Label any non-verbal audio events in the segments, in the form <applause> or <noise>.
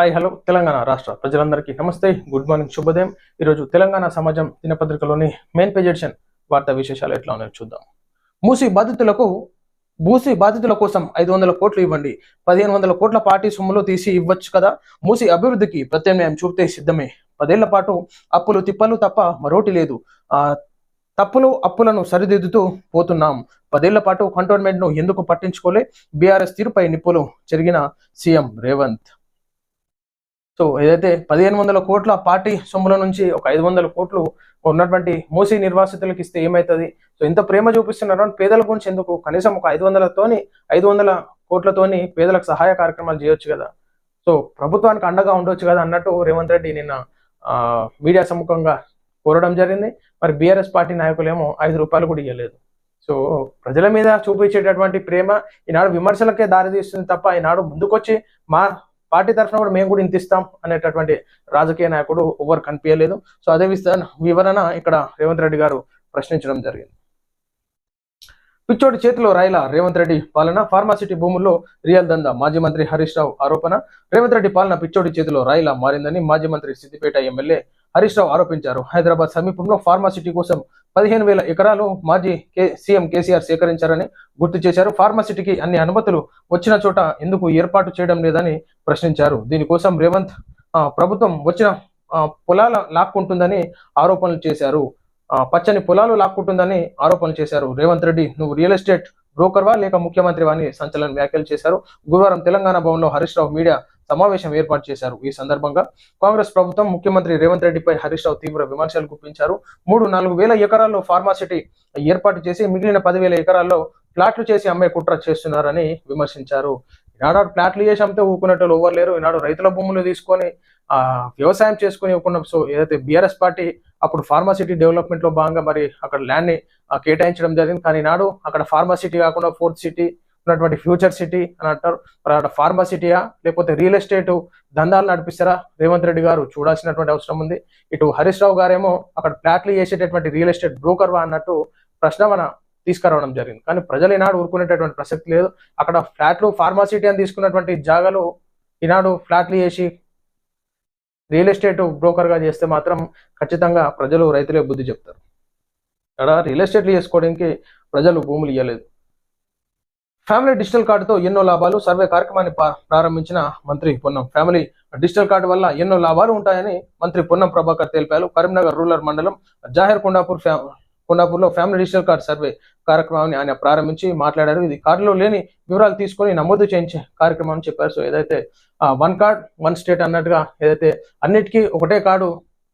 Hi hello Telangana రాష్ట్ర ప్రజలందరికీ నమస్తే. గుడ్ మార్నింగ్ శుభోదయం. ఈరోజు తెలంగాణ సమాజం దినపత్రికలోని మెయిన్ పేజ్ ఎడిషన్ వార్తా విశేషాలు ఎట్లా ఉన్నాయో చూద్దాం. మూసి బాధితులకు మూసి బాధితుల కోసం ఐదు వందల కోట్లు ఇవ్వండి. పదిహేను వందల కోట్ల పార్టీ సొమ్ములు తీసి ఇవ్వచ్చు కదా? మూసి అభివృద్ధికి ప్రత్యామ్నాయం చూపితే సిద్ధమే. పదేళ్ళ పాటు అప్పులు తిప్పలు తప్ప మరోటి లేదు. ఆ తప్పులు అప్పులను సరిదిద్దుతూ పోతున్నాం. పదేళ్ళ పాటు కంటోన్మెంట్ను ఎందుకు పట్టించుకోలే? బీఆర్ఎస్ తీరుపై నిప్పులు చెరిగిన సీఎం రేవంత్. సో ఏదైతే పదిహేను వందల కోట్ల పార్టీ సొమ్ముల నుంచి ఒక ఐదు వందల కోట్లు ఉన్నటువంటి మోసీ నిర్వాసితులకు ఇస్తే ఏమవుతుంది సో ఇంత ప్రేమ చూపిస్తున్నారు అని పేదల గురించి ఎందుకు? కనీసం ఒక ఐదు వందలతోని ఐదు వందల కోట్లతోని పేదలకు సహాయ కార్యక్రమాలు చేయొచ్చు కదా. సో ప్రభుత్వానికి అండగా ఉండొచ్చు కదా అన్నట్టు రేవంత్ రెడ్డి నిన్న మీడియా సముఖంగా కోరడం జరిగింది. మరి బీఆర్ఎస్ పార్టీ నాయకులేమో ఐదు రూపాయలు కూడా ఇవ్వలేదు సో ప్రజల మీద చూపించేటటువంటి ప్రేమ ఈనాడు విమర్శలకే దారితీస్తుంది తప్ప ఈనాడు ముందుకొచ్చి మా పార్టీ తరఫున కూడా మేము కూడా ఇంత ఇస్తాం అనేటటువంటి రాజకీయ నాయకుడు ఎవరు కనిపించలేదు. సో అదే విస్తరణ వివరణ ఇక్కడ రేవంత్ రెడ్డి గారు ప్రశ్నించడం జరిగింది. పిచ్చోడి చేతిలో రాయల రేవంత్ రెడ్డి పాలన ఫార్మాసిటీ భూముల్లో రియల్ దందా మాజీ మంత్రి హరీష్ రావు ఆరోపణ. రేవంత్ రెడ్డి పాలన పిచ్చోడి చేతిలో రాయిలా మారిందని మాజీ మంత్రి సిద్దిపేట ఎమ్మెల్యే హరీష్ రావు ఆరోపించారు. హైదరాబాద్ సమీపంలో ఫార్మాసిటీ కోసం పదిహేను వేల ఎకరాలు మాజీ కే సీఎం కేసీఆర్ సేకరించారని గుర్తు చేశారు. ఫార్మాసిటీకి అన్ని అనుమతులు వచ్చిన చోట ఎందుకు ఏర్పాటు చేయడం లేదని ప్రశ్నించారు. దీనికోసం రేవంత్ ప్రభుత్వం వచ్చిన ఆ, పొలాల లాక్కుంటుందని ఆరోపణలు చేశారు. ఆ, పచ్చని పొలాలు లాక్కుంటుందని ఆరోపణలు చేశారు. రేవంత్ రెడ్డి నువ్వు రియల్ ఎస్టేట్ బ్రోకర్వా లేక ముఖ్యమంత్రివా అని సంచలన వ్యాఖ్యలు చేశారు. గురువారం తెలంగాణ భవన్లో హరీష్ రావు మీడియా సమావేశం ఏర్పాటు చేశారు. ఈ సందర్భంగా కాంగ్రెస్ ప్రభుత్వం ముఖ్యమంత్రి రేవంత్ రెడ్డిపై హరీష్ రావు తీవ్ర విమర్శలు గుప్పించారు. మూడు నాలుగు వేల ఎకరాల్లో ఫార్మాసిటీ ఏర్పాటు చేసి మిగిలిన పదివేల ఎకరాల్లో ప్లాట్లు చేసి అమ్మే కుట్ర చేస్తున్నారని విమర్శించారు. ఈనాడు ప్లాట్లు చేసి అమ్మితే ఊకునేటోళ్ళు ఎవరు లేరు ఈనాడు రైతుల భూములు తీసుకొని ఆ వ్యవసాయం చేసుకుని ఊకున్న సో ఏదైతే బీఆర్ఎస్ పార్టీ అప్పుడు ఫార్మాసిటీ డెవలప్మెంట్లో భాగంగా మరి అక్కడ ల్యాండ్ని కేటాయించడం జరిగింది. కానీ నాడు అక్కడ ఫార్మాసిటీ కాకుండా ఫోర్త్ సిటీ ఉన్నటువంటి ఫ్యూచర్ సిటీ అని అంటారు. ఫార్మా అక్కడ లేకపోతే రియల్ ఎస్టేట్ దందాలు నడిపిస్తారా? రేవంత్ రెడ్డి గారు చూడాల్సినటువంటి అవసరం ఉంది. ఇటు హరీష్ రావు గారేమో అక్కడ ప్లాట్లు చేసేటటువంటి రియల్ ఎస్టేట్ బ్రోకర్ వా అన్నట్టు ప్రశ్నవన తీసుకురావడం జరిగింది. కానీ ప్రజలు ఈనాడు ఊరుకునేటటువంటి ప్రసక్తి లేదు. అక్కడ ఫ్లాట్లు ఫార్మాసిటీ అని తీసుకున్నటువంటి జాగాలు ఈనాడు ఫ్లాట్లు చేసి రియల్ ఎస్టేట్ బ్రోకర్గా చేస్తే మాత్రం ఖచ్చితంగా ప్రజలు రైతులే బుద్ధి చెప్తారు. అక్కడ రియల్ ఎస్టేట్లు చేసుకోవడానికి ప్రజలు భూములు ఇవ్వలేదు ఫ్యామిలీ డిజిటల్ కార్డుతో ఎన్నో లాభాలు సర్వే కార్యక్రమాన్ని ప్రారంభించిన మంత్రి పొన్నం. ఫ్యామిలీ డిజిటల్ కార్డు వల్ల ఎన్నో లాభాలు ఉంటాయని మంత్రి పొన్నం ప్రభాకర్ తెలిపారు. కరీంనగర్ రూరల్ మండలం జాహీర్ కొండాపూర్ కొండాపూర్లో ఫ్యామిలీ డిజిటల్ కార్డు సర్వే కార్యక్రమాన్ని ఆయన ప్రారంభించి మాట్లాడారు. ఇది కార్డులో లేని వివరాలు తీసుకొని నమోదు చేయించే కార్యక్రమం అని చెప్పారు. సో ఏదైతే వన్ కార్డ్ వన్ స్టేట్ అన్నట్టుగా ఏదైతే అన్నిటికీ ఒకటే కార్డు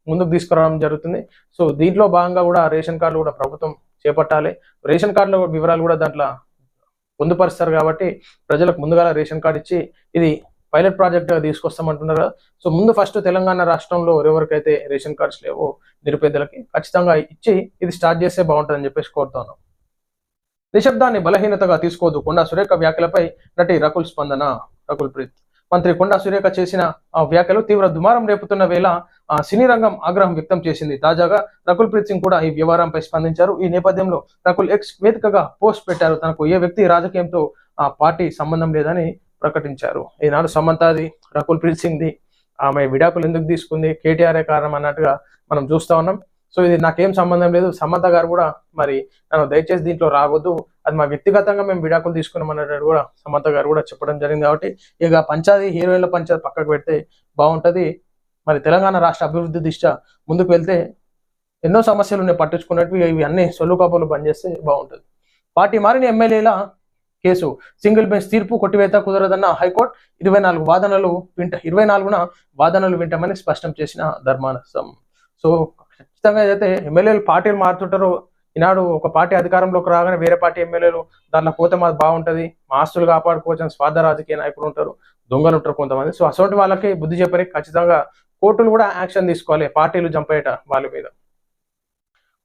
ముందుకు తీసుకురావడం జరుగుతుంది. సో దీంట్లో భాగంగా కూడా రేషన్ కార్డులు కూడా ప్రభుత్వం చేపట్టాలి. రేషన్ కార్డుల వివరాలు కూడా దాంట్లో పొందుపరుస్తారు కాబట్టి ప్రజలకు ముందుగా రేషన్ కార్డు ఇచ్చి ఇది పైలట్ ప్రాజెక్ట్గా తీసుకొస్తామంటున్నారు కదా. సో ముందు ఫస్ట్ తెలంగాణ రాష్ట్రంలో ఎవరికైతే రేషన్ కార్డ్స్ లేవో నిరుపేదలకి ఖచ్చితంగా ఇచ్చి ఇది స్టార్ట్ చేస్తే బాగుంటుందని చెప్పేసి కోరుతాను నిశ్శబ్దాన్ని బలహీనతగా తీసుకోదు. కొండా సురేఖ వ్యాఖ్యలపై నటి రకుల్ స్పందన. రకుల్ ప్రీత్. మంత్రి కొండా సురేఖ చేసిన ఆ వ్యాఖ్యలు తీవ్ర దుమారం రేపుతున్న వేళ ఆ సినీ రంగం ఆగ్రహం వ్యక్తం చేసింది. తాజాగా రకుల్ ప్రీత్ సింగ్ కూడా ఈ వ్యవహారంపై స్పందించారు. ఈ నేపథ్యంలో రకుల్ ఎక్స్ వేదికగా పోస్ట్ పెట్టారు. తనకు ఏ వ్యక్తి రాజకీయంతో ఆ పార్టీ సంబంధం లేదని ప్రకటించారు. ఈనాడు సమంతాది రకుల్ ప్రీత్ సింగ్ ది ఆమె విడాకులు ఎందుకు తీసుకుంది? కేటీఆర్ఏ కారణం అన్నట్టుగా మనం చూస్తా ఉన్నాం. సో ఇది నాకేం సంబంధం లేదు. సమంత గారు కూడా మరి నన్ను దయచేసి దీంట్లో రావద్దు. అది మా వ్యక్తిగతంగా మేము విడాకులు తీసుకున్నాం అన్నట్టు కూడా సమంత గారు కూడా చెప్పడం జరిగింది కాబట్టి ఇక పంచాది హీరోయిన్ల పంచాది పక్కకు పెడితే బాగుంటది. మరి తెలంగాణ రాష్ట్ర అభివృద్ధి దిశ ముందుకు వెళ్తే ఎన్నో సమస్యలు ఉన్నాయి పట్టించుకున్నట్టు ఇవి అన్ని సొల్లు కాపులు పనిచేస్తే బాగుంటుంది. పార్టీ మారిన ఎమ్మెల్యేల కేసు సింగిల్ బెంచ్ తీర్పు కొట్టివేత కుదరదన్న హైకోర్టు ఇరవై నాలుగు వాదనలు వింట ఇరవై నాలుగున వాదనలు వింటామని స్పష్టం చేసిన ధర్మానసం. సో ఖచ్చితంగా ఏదైతే ఎమ్మెల్యేలు పార్టీలు మారుతుంటారో ఈనాడు ఒక పార్టీ అధికారంలోకి రాగానే వేరే పార్టీ ఎమ్మెల్యేలు దాంట్లో పోతే మాది బాగుంటది మా ఆస్తులు కాపాడుకోవచ్చని స్వార్థ రాజకీయ నాయకులు ఉంటారు దొంగలు ఉంటారు కొంతమంది. సో అసోంటి వాళ్ళకి బుద్ధి చెప్పని ఖచ్చితంగా కోర్టులు కూడా యాక్షన్ తీసుకోవాలి పార్టీలు జంప్ అయ్యేట వాళ్ళ మీద.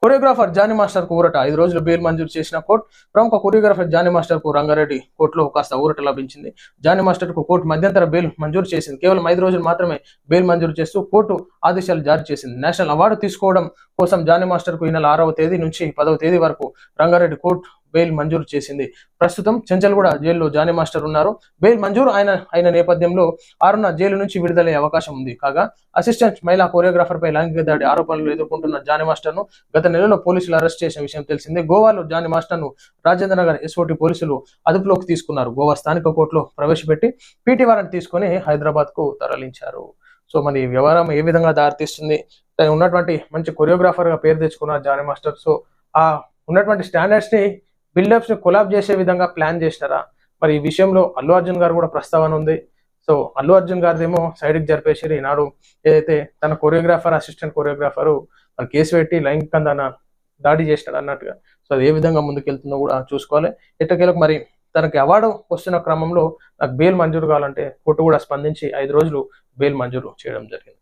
కొరియోగ్రాఫర్ జానీ మాస్టర్కు ఊరట. ఐదు రోజులు బెయిల్ మంజూరు చేసిన కోర్టు ప్రముఖ కొరియోగ్రాఫర్ జానీ మాస్టర్కు రంగారెడ్డి కోర్టులో కాస్త ఊరట లభించింది. జానీ మాస్టర్కు కోర్టు మధ్యంతర బెయిల్ మంజూరు చేసింది. కేవలం ఐదు రోజులు మాత్రమే బెయిల్ మంజూరు చేస్తూ కోర్టు ఆదేశాలు జారీ చేసింది. నేషనల్ అవార్డు తీసుకోవడం కోసం జానీ మాస్టర్కు ఈ నెల ఆరవ తేదీ నుంచి పదవ తేదీ వరకు రంగారెడ్డి కోర్టు బెయిల్ మంజూరు చేసింది. ప్రస్తుతం చెంచల్గూడ జైల్లో జానీ మాస్టర్ ఉన్నారు. బెయిల్ మంజూరు ఆయన అయిన నేపథ్యంలో ఆరున జైలు నుంచి విడుదలయ్యే అవకాశం ఉంది. కాగా అసిస్టెంట్ మహిళా కొరియోగ్రాఫర్పై లైంగిక దాడి ఆరోపణలు ఎదుర్కొంటున్న జానీ మాస్టర్ను గత నెలలో పోలీసులు అరెస్ట్ చేసిన విషయం తెలిసిందే. గోవాలో జానీ మాస్టర్ను రాజేంద్ర నగర్ ఎస్ఓటి పోలీసులు అదుపులోకి తీసుకున్నారు. గోవా స్థానిక కోర్టులో ప్రవేశపెట్టి పీటీ వారెంట్ తీసుకొని హైదరాబాద్కు తరలించారు. సో మరి ఈ వ్యవహారం ఏ విధంగా దారితీస్తుంది? తను ఉన్నటువంటి మంచి కొరియోగ్రాఫర్గా పేరు తెచ్చుకున్నారు జానీ మాస్టర్. సో ఆ ఉన్నటువంటి స్టాండర్డ్స్ని బిల్డప్స్ని కొలాబ్ చేసే విధంగా ప్లాన్ చేసినారా మరి ఈ విషయంలో అల్లు అర్జున్ గారు కూడా ప్రస్తావన ఉంది. సో అల్లు అర్జున్ గారిదేమో సైడ్కి జరిపేసి ఈనాడు. ఏదైతే తన కొరియోగ్రాఫర్ అసిస్టెంట్ కొరియోగ్రాఫర్ మరి కేసు పెట్టి లైంగికంగా దాడి చేసినాడు అన్నట్టుగా. సో అది ఏ విధంగా ముందుకెళ్తుందో కూడా చూసుకోవాలి. ఎట్టకేలకు మరి తనకి అవార్డు వస్తున్న క్రమంలో నాకు బెయిల్ మంజూరు కావాలంటే కోర్టు కూడా స్పందించి ఐదు రోజులు బెయిల్ మంజూరు చేయడం జరిగింది.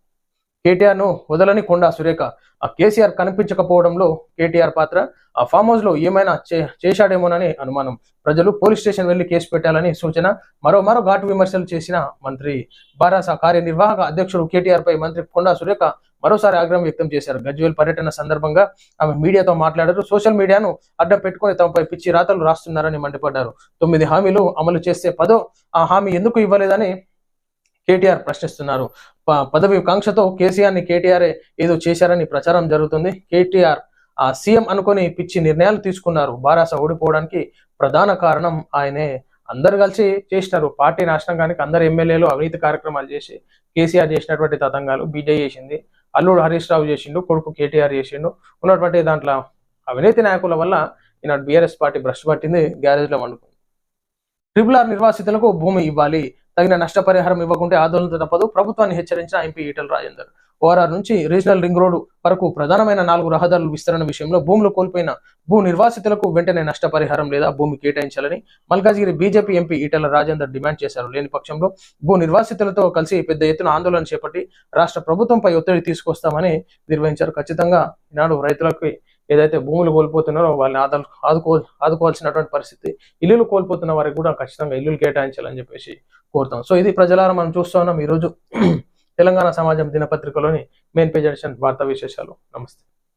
కేటీఆర్ను వదలని కొండా సురేఖ. ఆ కేసీఆర్ కనిపించకపోవడంలో కేటీఆర్ పాత్ర ఆ ఫామ్ హౌస్లో ఏమైనా చే- చేశాడేమోనని అనుమానం. ప్రజలు పోలీస్ స్టేషన్ వెళ్ళి కేసు పెట్టాలని సూచన మరో మరో ఘాటు విమర్శలు చేసిన మంత్రి. బారాస కార్యనిర్వాహక అధ్యక్షుడు కేటీఆర్ పై మంత్రి కొండా సురేఖ మరోసారి ఆగ్రహం వ్యక్తం చేశారు. గజ్వేల్ పర్యటన సందర్భంగా ఆమె మీడియాతో మాట్లాడారు. సోషల్ మీడియాను అడ్డం పెట్టుకుని తమపై పిచ్చి రాతలు రాస్తున్నారని మండిపడ్డారు. తొమ్మిది హామీలు అమలు చేస్తే పదో ఆ హామీ ఎందుకు ఇవ్వలేదని కేటీఆర్ ప్రశ్నిస్తున్నారు. ప- పదవి కాంక్షతో కేసీఆర్ని కేటీఆర్ ఏదో చేశారని ప్రచారం జరుగుతుంది. కేటీఆర్ ఆ సీఎం అనుకొని పిచ్చి నిర్ణయాలు తీసుకున్నారు. బారాస ఓడిపోవడానికి ప్రధాన కారణం ఆయనే. అందరు కలిసి చేసినారు. పార్టీ నాశనం కానీ అందరు ఎమ్మెల్యేలు అవినీతి కార్యక్రమాలు చేసి కేసీఆర్ చేసినటువంటి తతంగాలు బీజేపీ చేసింది. అల్లుడు హరీష్ రావు చేసిండు కొడుకు కేటీఆర్ చేసిండు. ఉన్నటువంటి దాంట్లో అవినీతి నాయకుల వల్ల ఈనాడు బీఆర్ఎస్ పార్టీ భ్రష్ పట్టింది గ్యారేజ్లో వండుకుంది. ట్రిపుల్ ఆర్ నిర్వాసితులకు భూమి ఇవ్వాలి. తగిన నష్టపరిహారం ఇవ్వకుంటే ఆందోళన తప్పదు. ప్రభుత్వాన్ని హెచ్చరించిన ఎంపీ ఈటల రాజేందర్. ఓఆర్ఆర్ నుంచి రీజనల్ రింగ్ రోడ్డు వరకు ప్రధానమైన నాలుగు రహదారుల విస్తరణ విషయంలో భూములు కోల్పోయిన భూ నిర్వాసితులకు వెంటనే నష్టపరిహారం లేదా భూమి కేటాయించాలని Malkajgiri BJP MP Etela Rajender demand చేశారు. లేని పక్షంలో భూ నిర్వాసితులతో కలిసి పెద్ద ఎత్తున ఆందోళన చేపట్టి రాష్ట్ర ప్రభుత్వంపై ఒత్తిడి తీసుకొస్తామని నిర్వహించారు. ఖచ్చితంగా ఈనాడు రైతులకు ఏదైతే భూములు కోల్పోతున్నారో వాళ్ళని ఆదా ఆదుకో ఆదుకోవాల్సినటువంటి పరిస్థితి ఇల్లులు కోల్పోతున్న వారికి కూడా ఖచ్చితంగా ఇల్లులు కేటాయించాలని చెప్పేసి కోరుతాం. సో ఇది ప్రజలారా మనం చూస్తూ ఉన్నాం ఈరోజు. <clears throat> తెలంగాణ సమాజం దినపత్రికలోని మెయిన్ పేజ్ ఎడిషన్ వార్తా విశేషాలు. నమస్తే.